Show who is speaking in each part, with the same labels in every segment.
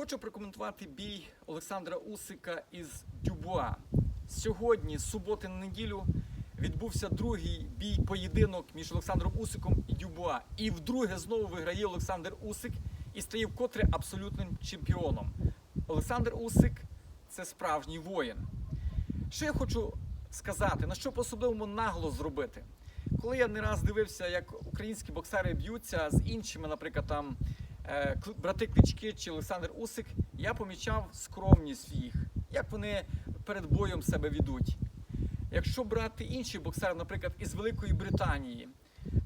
Speaker 1: Хочу прокоментувати бій Олександра Усика із Дюбуа. Сьогодні, з суботи на неділю, відбувся другий бій поєдинок між Олександром Усиком і Дюбуа. І вдруге знову виграє Олександр Усик і стає вкотре абсолютним чемпіоном. Олександр Усик це справжній воїн. Що я хочу сказати, на що по-особливому нагло зробити? Коли я не раз дивився, як українські боксери б'ються з іншими, наприклад, там брати Клички чи Олександр Усик, я помічав скромність їх, як вони перед боєм себе ведуть. Якщо брати інші боксери, наприклад, із Великої Британії,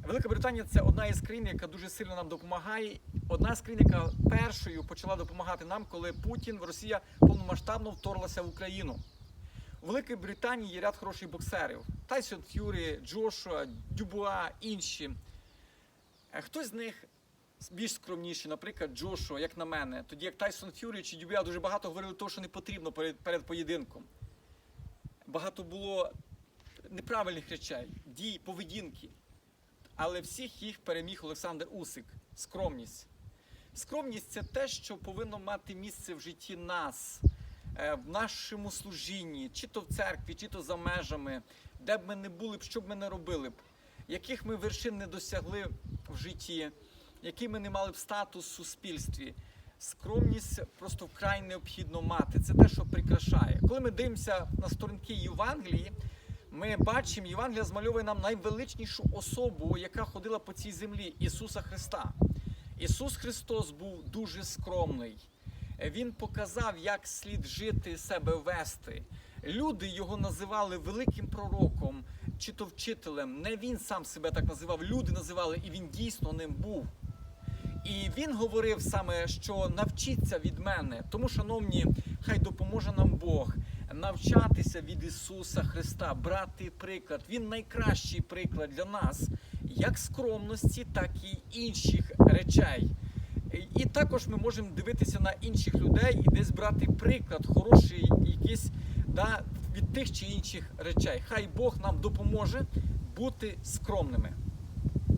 Speaker 1: Велика Британія це одна із країн, яка дуже сильно нам допомагає. Одна з країн, яка першою почала допомагати нам, коли Путін, Росія повномасштабно вторглася в Україну. У Великій Британії є ряд хороших боксерів: Тайсон Ф'юрі, Джошуа, Дюбуа, інші. Е, Хтось з них більш скромніший, наприклад, Джошуа, як на мене. Тоді як Тайсон Ф'юрі чи Дюбуа дуже багато говорили того, що не потрібно перед, перед поєдинком. Багато було неправильних речей, дій, поведінки. Але всіх їх переміг Олександр Усик. Скромність. Скромність це те, що повинно мати місце в житті нас, е, в нашому служінні, чи то в церкві, чи то за межами, де б ми не були б, що б ми не робили б, яких ми вершин не досягли в житті, який ми не мали б статус в суспільстві. Скромність просто вкрай необхідно мати. Це те, що прикрашає. Коли ми дивимося на сторінки Євангелії, ми бачимо, Євангелія змальовує нам найвеличнішу особу, яка ходила по цій землі Ісуса Христа. Ісус Христос був дуже скромний. Він показав, як слід жити, себе вести. Люди його називали великим пророком чи то вчителем. Не він сам себе так називав, люди називали, і він дійсно ним був. І він говорив саме, що навчіться від мене. Тому, шановні, хай допоможе нам Бог навчатися від Ісуса Христа, брати приклад. Він найкращий приклад для нас, як скромності, так і інших речей. І також ми можемо дивитися на інших людей і десь брати приклад, хороший якийсь да, від тих чи інших речей. Хай Бог нам допоможе бути скромними.